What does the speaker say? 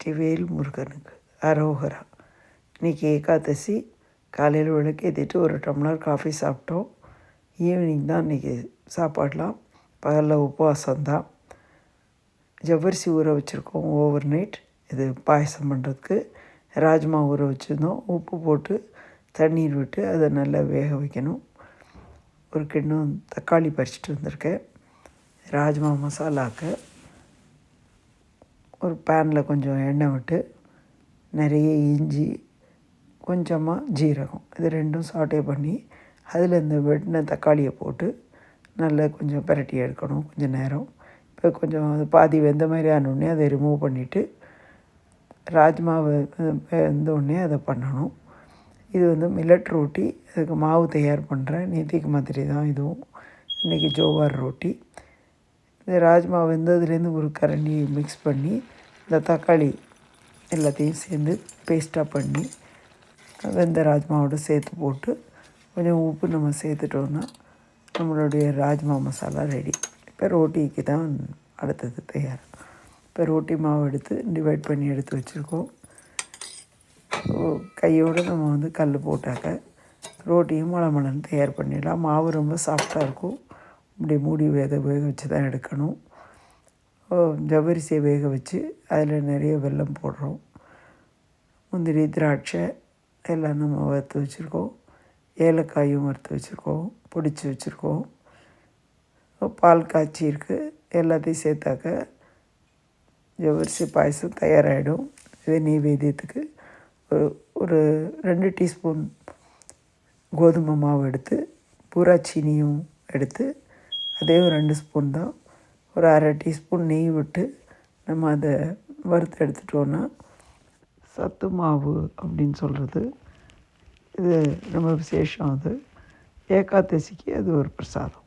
வெற்றிவேல் முருகனுக்கு. அரோகரா. இன்றைக்கி ஏகாதசி. காலையில் விளக்கேற்றிட்டு ஒரு டம்ளர் காஃபி சாப்பிட்டோம். ஈவினிங் தான் இன்றைக்கி சாப்பாடலாம் பகலில் உபவாசம் தான். ஜவ்வரிசி ஊற வச்சுருக்கோம் ஓவர் நைட் இது பாயசம் பண்ணுறதுக்கு ராஜ்மா ஊற வச்சுருந்தோம். உப்பு போட்டு தண்ணீர் விட்டு அதை நல்லா வேக வைக்கணும். ஒரு கிண்ணம் தக்காளி பறிச்சிட்டு வந்திருக்கேன். ராஜ்மா மசாலாக்கு. ஒரு பேனில் கொஞ்சம் எண்ணெய் விட்டு நிறைய இஞ்சி கொஞ்சமாக ஜீரகம் இது ரெண்டும் சாட்டே பண்ணி அதில் இந்த வெட்டின தக்காளியை போட்டு நல்லா கொஞ்சம் பிரட்டி எடுக்கணும் கொஞ்சம் நேரம். இப்போ கொஞ்சம் அது பாதி வெந்த மாதிரி ஆனோடனே அதை ரிமூவ் பண்ணிவிட்டு ராஜ்மாவை வெந்தோடனே அதை பண்ணணும். இது வந்து மில்லட் ரோட்டி அதுக்கு மாவு தயார் பண்ணுறேன் நேத்திக்கு மாதிரி தான் இதுவும். இன்றைக்கி ஜோவார் ரோட்டி இந்த ராஜ்மா வெந்ததுலேருந்து ஒரு கரண்டி மிக்ஸ் பண்ணி இந்த தக்காளி எல்லாத்தையும் சேர்ந்து பேஸ்ட்டாக பண்ணி வெந்த ராஜ்மாவோட சேர்த்து போட்டு கொஞ்சம் உப்பு நம்ம சேர்த்துட்டோன்னா நம்மளுடைய ராஜ்மா மசாலா ரெடி இப்போ ரோட்டிக்கு தான் அடுத்தது தயார். இப்போ ரோட்டி மாவு எடுத்து டிவைட் பண்ணி எடுத்து வச்சுருக்கோம். கையோடு நம்ம வந்து கல் போட்டாக்க ரோட்டியும் மலமலன்னு தயார் பண்ணிடலாம். மாவு ரொம்ப சாஃப்டாக இருக்கும். இப்படி மூடி வேக வேக வச்சு தான் எடுக்கணும். ஜவ்வரிசியை வேக வச்சு அதில் நிறைய வெல்லம் போடுறோம். முந்திரி திராட்சை எல்லாம் நம்ம வறுத்து வச்சுருக்கோம். ஏலக்காயும் வறுத்து வச்சுருக்கோம். பொடிச்சு வச்சுருக்கோம். பால் காய்ச்சி இருக்குது எல்லாத்தையும் சேர்த்தாக்க ஜவ்வரிசி பாயசம் தயாராகிடும். இது நெய்வேத்தியத்துக்கு ஒரு ஒரு ரெண்டு டீஸ்பூன் கோதுமை மாவு எடுத்து பூரா சீனியும் எடுத்து அதே ஒரு ரெண்டு ஸ்பூன் தான் ஒரு அரை டீஸ்பூன் நெய் விட்டு நம்ம அதை வறுத்து எடுத்துட்டோன்னா சத்து மாவு அப்படின்னு சொல்கிறது இது ரொம்ப விசேஷம் அது. ஏகாதசிக்கு அது ஒரு பிரசாதம்.